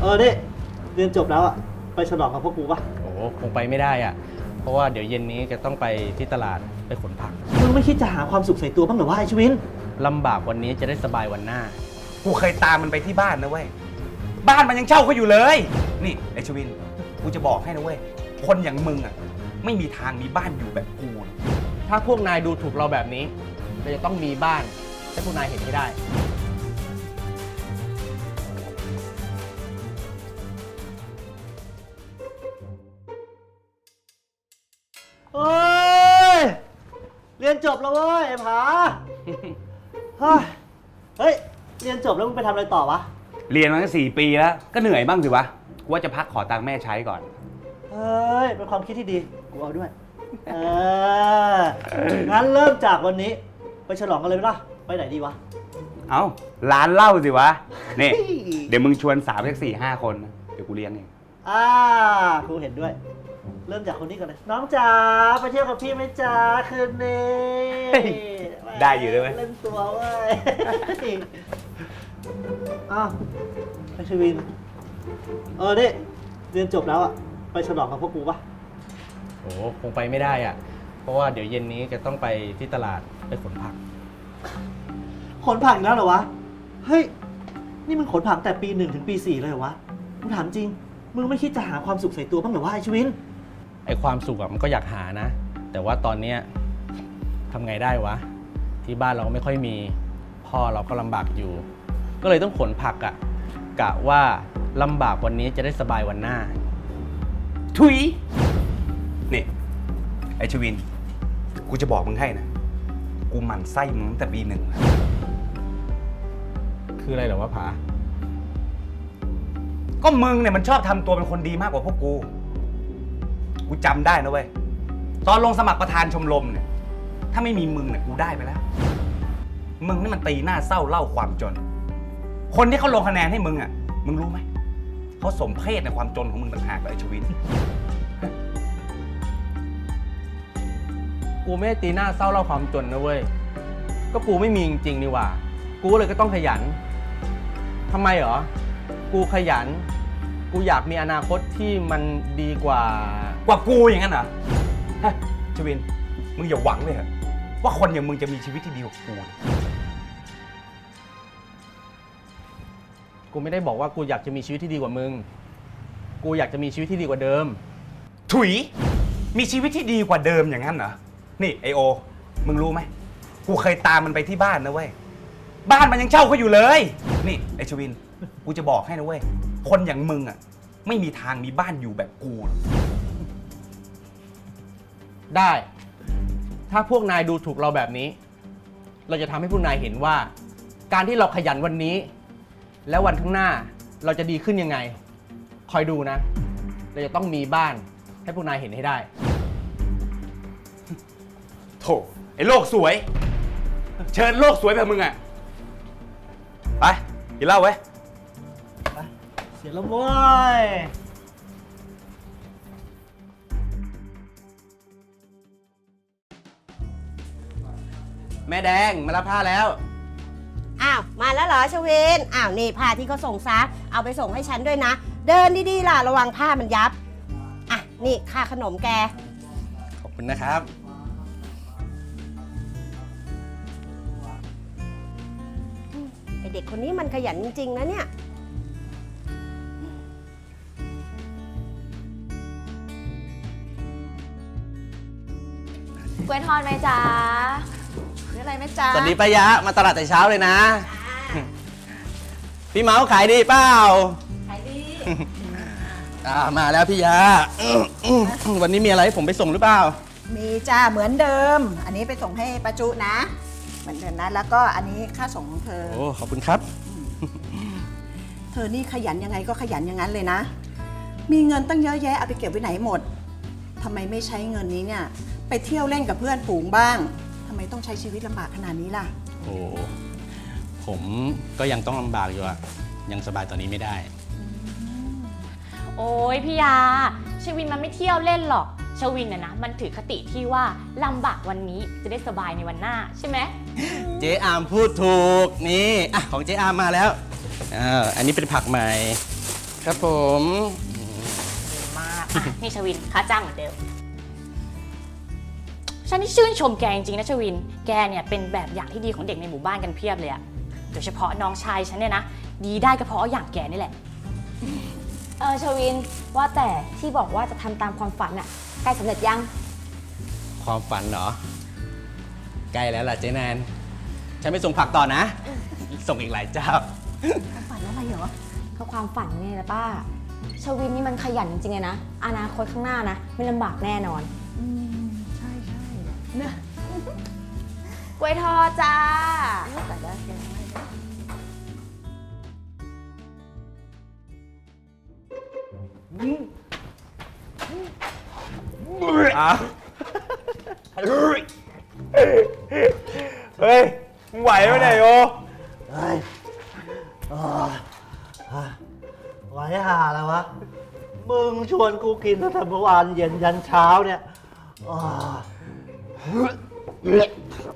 เออนี่เรียนจบแล้วอะไปฉลองกับพวกกูปะโอ้โหคงไปไม่ได้อะเพราะว่าเดี๋ยวเย็นนี้จะต้องไปที่ตลาดไปขนผักมึงไม่คิดจะหาความสุขใส่ตัวบ้างเหรอวะไอชวิน ลำบากวันนี้จะได้สบายวันหน้า กูเคยตามมันไปที่บ้านนะเว้ย บ้านมันยังเช่าเขาอยู่เลย นี่ไอชวิน กูจะบอกให้นะเว้ย คนอย่างมึงอะ ไม่มีทางมีบ้านอยู่แบบกูหรอกถ้าพวกนายดูถูกเราแบบนี้ เราจะต้องมีบ้านให้พวกนายเห็นให้ได้ ยนจบแล้วเว้ยไอ้ผาเฮ้ยเฮ้ย เรียนจบแล้วมึงไปทำอะไรต่อวะ เรียนมาตั้งสี่ปีแล้ว ก็เหนื่อยบ้างสิวะกูว่าจะพักขอตังค์แม่ใช้ก่อน เฮ้ย เป็นความคิดที่ดี กูเอาด้วย เออ งั้นเริ่มจากวันนี้ ไปฉลองกันเลยไหมล่ะ ไปไหนดีวะ เอ้าร้านเหล้าสิวะนี่เฮ้ยเดี๋ยวมึงชวนสาวสักสี่ห้าคนนะเดี๋ยวกูเลี้ยงเอง อ่าครูเห็นด้วย เริ่มจากคนนี้ก่อนเลยน้องจ๋าไปเที่ยวกับพี่ไหมจ๋าคืนนี้เฮ้ยได้อยู่ด้วยเว้ยเล่นตัวเว้ยอ้าวไอชวิน เออนี่เรียนจบแล้วอะไปฉลองกับพวกกูปะโอ้โหคงไปไม่ได้อะเพราะว่าเดี๋ยวเย็นนี้จะต้องไปที่ตลาดไปขนผัก ขนผักอีกแล้วเหรอวะ เฮ้ย นี่มึงขนผักแต่ปีหนึ่งถึงปีสี่เลยเหรอวะมึงถามจริง มึงไม่คิดจะหาความสุขใส่ตัวบ้างเหรอวะไอชวิน ไอความสุขอะมันก็อยากหานะ แต่ว่าตอนเนี้ยทำไงได้วะ ที่บ้านเราก็ไม่ค่อยมี พ่อเราก็ลำบากอยู่ ก็เลยต้องขนผักอะกะว่าลำบากวันนี้จะได้สบายวันหน้าทุย นี่ ไอชวิน กูจะบอกมึงให้นะ กูหมั่นไส้มึงตั้งแต่ปีหนึ่งแล้ว คืออะไรเหรอวะผา ก็มึงเนี่ยมันชอบทำตัวเป็นคนดีมากกว่าพวกกู กูจำได้นะเว้ย ตอนลงสมัครประธานชมรมเนี่ย ถ้าไม่มีมึงเนี่ยกูได้ไปแล้ว มึงนี่มันตีหน้าเศร้าเล่าความจน คนที่เขาลงคะแนนให้มึงอะ มึงรู้ไหม เขาสมเพศในความจนของมึงต่างหากเลยไอ้ชวิน กูไม่ได้ตีหน้าเศร้าเล่าความจนนะเว้ย ก็กูไม่มีจริงๆนี่หว่า กูเลยก็ต้องขยันทำไมเหรอ กูขยัน กูอยากมีอนาคตที่มันดีกว่า กว่ากูอย่างนั้นเหรอฮะชวิน มึงอย่าหวังเลยเหรอะว่าคนอย่างมึงจะมีชีวิตที่ดีกว่ากูเนี่ยกูไม่ได้บอกว่ากูอยากจะมีชีวิตที่ดีกว่ามึง กูอยากจะมีชีวิตที่ดีกว่าเดิม ถุย มีชีวิตที่ดีกว่าเดิมอย่างนั้นเหรอ นี่ไอโอ มึงรู้ไหม กูเคยตามมันไปที่บ้านนะเว้ย บ้านมันยังเช่าเขาอยู่เลย นี่ไอชวิน กูจะบอกให้นะเว้ย คนอย่างมึงอะ ไม่มีทางมีบ้านอยู่แบบกูหรอกได้ ถ้าพวกนายดูถูกเราแบบนี้ เราจะทำให้พวกนายเห็นว่า การที่เราขยันวันนี้ แล้ววันข้างหน้าเราจะดีขึ้นยังไง คอยดูนะ เราจะต้องมีบ้านให้พวกนายเห็นให้ได้ โถไอโลกสวย เชิญโลกสวยแบบมึงอะ ไปกินเหล้าไว้ย เสียแล้วเว้ยแม่แดงมารับผ้าแล้ว อ้าว มาแล้วเหรอชเวนอ้าว นี่ผ้าที่เขาส่งซักเอาไปส่งให้ฉันด้วยนะ เดินดีๆล่ะ ระวังผ้ามันยับ อะ นี่ค่าขนมแก ขอบคุณนะครับ ไอเด็กคนนี้มันขยันจริง ๆ นะเนี่ย กล้วยทอดไหมจ๊ะหรืออะไรไหมจ๊ะสวัสดีป้ายะมาตลาดแต่เช้าเลยนะ พี่เมาส์ขายดีเปล่า ขายดีอ่ามาแล้วพี่ยะอื้ออื้อวันนี้มีอะไรให้ผมไปส่งหรือเปล่า มีจ้าเหมือนเดิม อันนี้ไปส่งให้ป้าจุนะ เหมือนเดิมนะ แล้วก็อันนี้ค่าส่งของเธอ โอ้ขอบคุณครับ เธอนี่ขยันยังไงก็ขยันอย่างนั้นเลยนะ มีเงินตั้งเยอะแยะเอาไปเก็บไว้ไหนหมด ทำไมไม่ใช้เงินนี้เนี่ย ไปเที่ยวเล่นกับเพื่อนฝูงบ้างทำไมต้องใช้ชีวิตลำบากขนาดนี้ล่ะ โอ้ผมก็ยังต้องลำบากอยู่อะยังสบายตอนนี้ไม่ได้ โอ้ยพี่ยา ชวินมันไม่เที่ยวเล่นหรอก ชวินน่ะนะ มันถือคติที่ว่าลำบากวันนี้จะได้สบายในวันหน้าใช่ไหม เจ๊อามพูดถูกนี่อะของเจ๊อามมาแล้วอ่าอันนี้เป็นผักใหม่ ครับผมดีมาก อะนี่ชวินค่าจ้างเหมือนเดิม ฉันนี่ชื่นชมแกจริงๆนะชวิน แกเนี่ยเป็นแบบอย่างที่ดีของเด็กในหมู่บ้านกันเพียบเลยอะโดยเฉพาะน้องชายฉันเนี่ยนะ ดีได้ก็เพราะอย่างแกนี่แหละ เออชวินว่าแต่ที่บอกว่าจะทำตามความฝันอะใกล้สำเร็จยัง ความฝันเหรอ ใกล้แล้วล่ะเจ๊แนนฉันไปส่งผักต่อนะ ส่งอีกหลายเจ้าความฝันอะไรเหรอก็ความฝันเนี่ยแหละป้า ชวินนี่มันขยันจริงๆเลยนะ อนาคตข้างหน้านะ ไม่ลำบากแน่นอน อืมใช่ใช่เนอะกล้วยทอดจ้าแต่ได้เสียงอะไรด้วยอะเฮ้ยมึงไหวไหมเนี่ยโยเฮ้ยอ่าอ่า ไว้หาแล้ววะ มึงชวนกูกินตั้งแต่เมื่อวานเย็นยันเช้าเนี่ยอ่า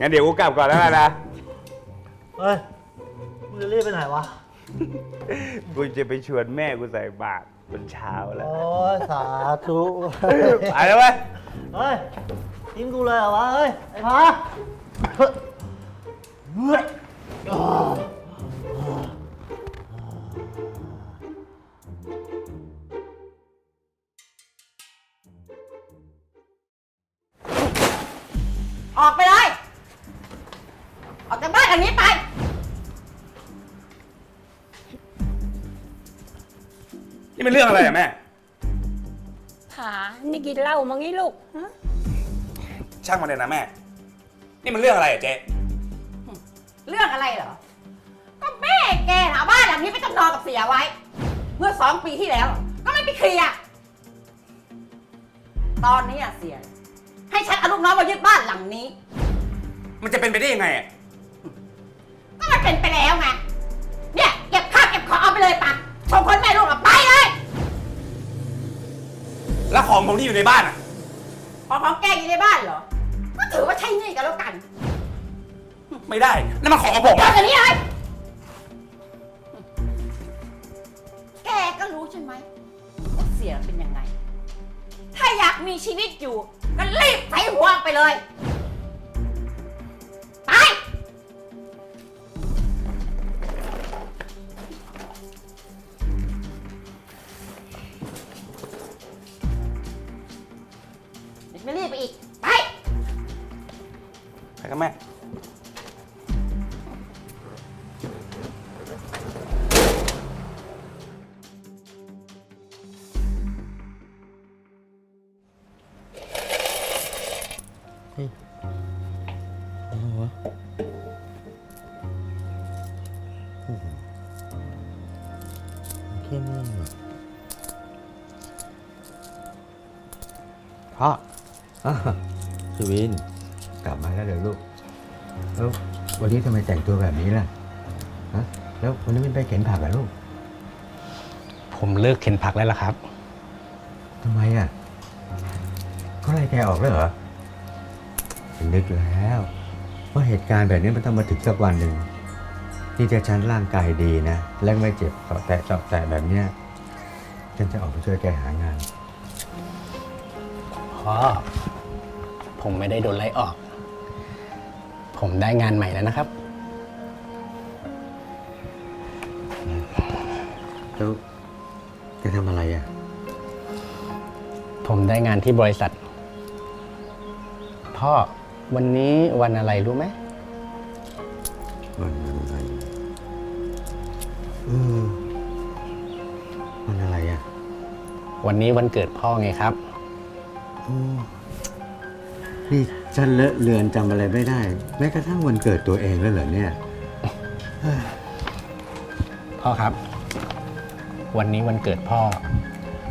งั้นเดี๋ยวกูกลับก่อนแล้วกันนะ เฮ้ย มึงจะรีบไปไหนวะ กูจะไปชวนแม่กูใส่บาตรตอนเช้าแล้ว โอ้ยสาธุไปแล้วเว้ย เฮ้ยทิ้งกูเลยเหรอวะ เฮ้ย ไอ้พาเฮ้ยอ่า เหล้ามางี้ลูกฮะช่างมันเลยนะแม่ นี่มันเรื่องอะไรอะเจ๊ เรื่องอะไรเหรอ ก็แม่แกหาบ้านหลังนี้ไปจำนองกับเสียไว้ เมื่อสองปีที่แล้ว ก็ไม่ไปเคลียร์ ตอนนี้อะเสีย ให้ฉันเอาลูกน้องมายึดบ้านหลังนี้ มันจะเป็นไปได้ยังไงอะก็มันเป็นไปแล้วไง เนี่ยเก็บข้าวเก็บของเอาไปเลยปะสองคนแม่ลูกอะไปเลย แล้วของผมที่อยู่ในบ้านอะพอของแกอยู่ในบ้านเหรอ ก็ถือว่าใช่หนี่กันแล้วกันไม่ได้นั่นมันของของผมเดี๋ยวอะเดี๋ยวนี้เลยแกก็รู้ใช่ไหมว่าเสียเป็นยังไง ถ้าอยากมีชีวิตอยู่ ก็รีบใส่หัวไปเลย ไม่รีบไปอีก ไป ไปกับแม่ พ่อ อ้าวสุวิน กลับมาแล้วเหรอลูก แล้ววันนี้ทำไมแต่งตัวแบบนี้ล่ะฮะแล้ววันนี้ไม่ไปเข็นผักเหรอลูกผมเลิกเข็นผักแล้วล่ะครับ ทำไมอะเขาไล่แกออกแล้วเหรอฉันนึกแล้วว่าเหตุการณ์แบบนี้มันต้องมาถึงสักวันหนึ่งที่จะฉันร่างกายดีนะ และไม่เจ็บเสาะแตะเสาะแตะแบบเนี้ยฉันจะออกไปช่วยแกหางาน พ่อ ผมไม่ได้โดนไล่ออก ผมได้งานใหม่แล้วนะครับ แล้วแกทำอะไรอะ ผมได้งานที่บริษัท พ่อวันนี้วันอะไรรู้ไหมวันอะไรเออวันอะไรอะ วันนี้วันเกิดพ่อไงครับโอ้ นี่ฉันเลอะเลือนจำอะไรไม่ได้ แม้กระทั่งวันเกิดตัวเองแล้วเหรอเนี่ย พ่อครับ วันนี้วันเกิดพ่อ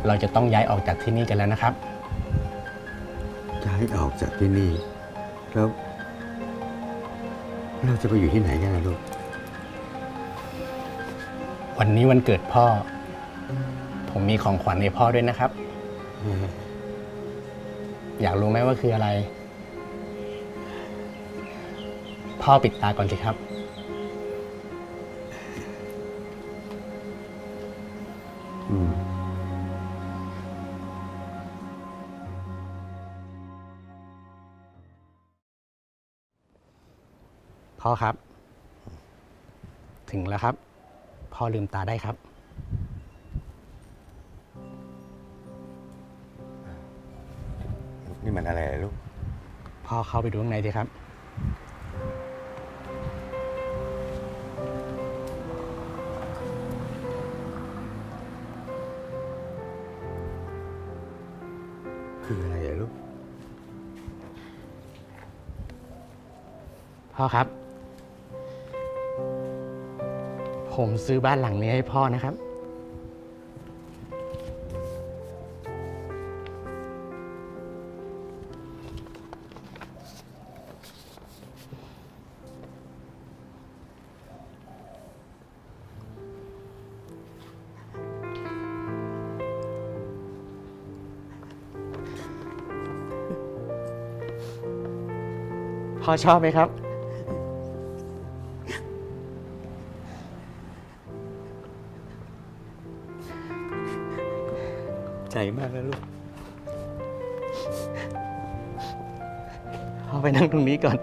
เราจะต้องย้ายออกจากที่นี่กันแล้วนะครับ ย้ายออกจากที่นี่ แล้ว เราจะไปอยู่ที่ไหนกันนะลูก วันนี้วันเกิดพ่อ ผมมีของขวัญให้พ่อด้วยนะครับ อยากรู้ไหมว่าคืออะไร พ่อปิดตาก่อนสิครับอืมพ่อครับ ถึงแล้วครับ พ่อลืมตาได้ครับ นี่มันอะไรอะลูก พ่อเข้าไปดูข้างในสิครับ คืออะไรอะลูก พ่อครับ ผมซื้อบ้านหลังนี้ให้พ่อนะครับ พ่อชอบไหมครับ ใจมากนะลูก พ่อไปนั่งตรงนี้ก่อน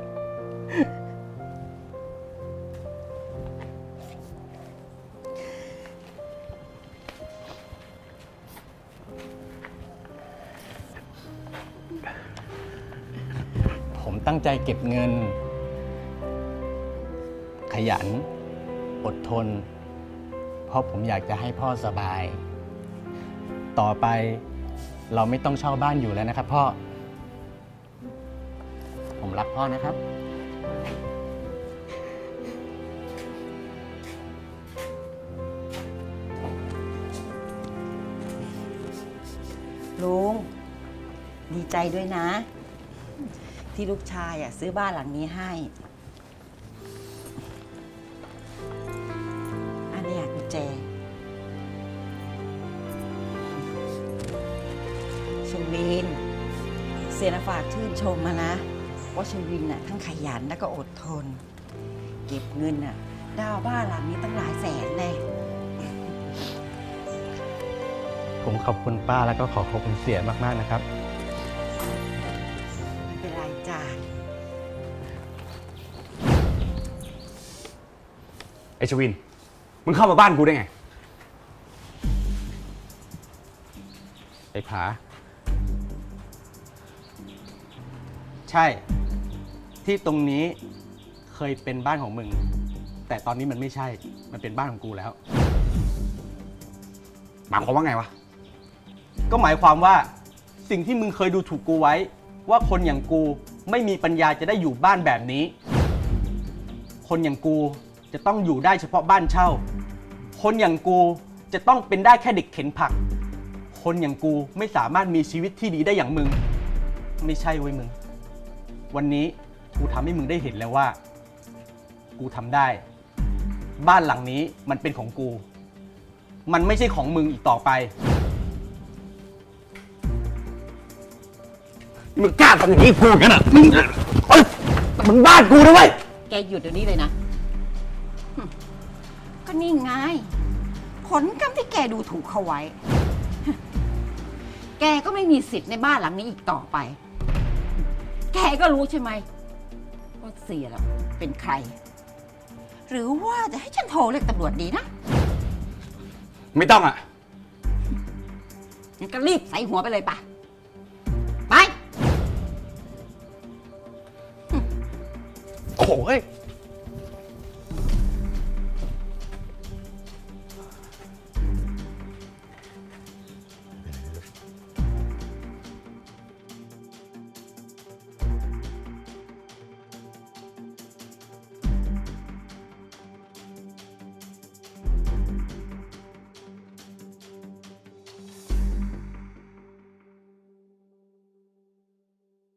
ตั้งใจเก็บเงิน ขยัน อดทน เพราะผมอยากจะให้พ่อสบาย ต่อไปเราไม่ต้องเช่าบ้านอยู่แล้วนะครับพ่อ ผมรักพ่อนะครับลุงดีใจด้วยนะ ที่ลูกชายอะซื้อบ้านหลังนี้ให้ อันนี้กุญแจ ชวิน เสียนฝากชื่นชมมานะ ว่าชวินน่ะทั้งขยันแล้วก็อดทน เก็บเงินน่ะดาวบ้านหลังนี้ตั้งหลายแสนแน่ผมขอบคุณป้าแล้วก็ขอขอบคุณเสียมากๆนะครับ ชวิน มึงเข้ามาบ้านกูได้ไง ไอ้ผา ใช่ ที่ตรงนี้เคยเป็นบ้านของมึง แต่ตอนนี้มันไม่ใช่ มันเป็นบ้านของกูแล้ว หมายความว่าไงวะ ก็หมายความว่าสิ่งที่มึงเคยดูถูกกูไว้ ว่าคนอย่างกูไม่มีปัญญาจะได้อยู่บ้านแบบนี้ คนอย่างกู จะต้องอยู่ได้เฉพาะบ้านเช่า คนอย่างกูจะต้องเป็นได้แค่เด็กเข็นผัก คนอย่างกูไม่สามารถมีชีวิตที่ดีได้อย่างมึง ไม่ใช่เว้ยมึง วันนี้กูทำให้มึงได้เห็นแล้วว่า กูทำได้ บ้านหลังนี้มันเป็นของกู มันไม่ใช่ของมึงอีกต่อไป มึงกล้าทำอย่างนี้พูดกันอะมึงเอ้ยแต่มึงบ้านกูนะเว้ย แกหยุดเดี๋ยวนี้เลยนะหึ ก็นี่ไง ผลกรรมที่แกดูถูกเขาไว้หึแกก็ไม่มีสิทธิ์ในบ้านหลังนี้อีกต่อไป แกก็รู้ใช่ไหมว่าเสียแล้วเป็นใคร หรือว่าจะให้ฉันโทรเรียกตำรวจดีนะไม่ต้องอะ งั้นก็รีบใส่หัวไปเลยปะไป โอ้ย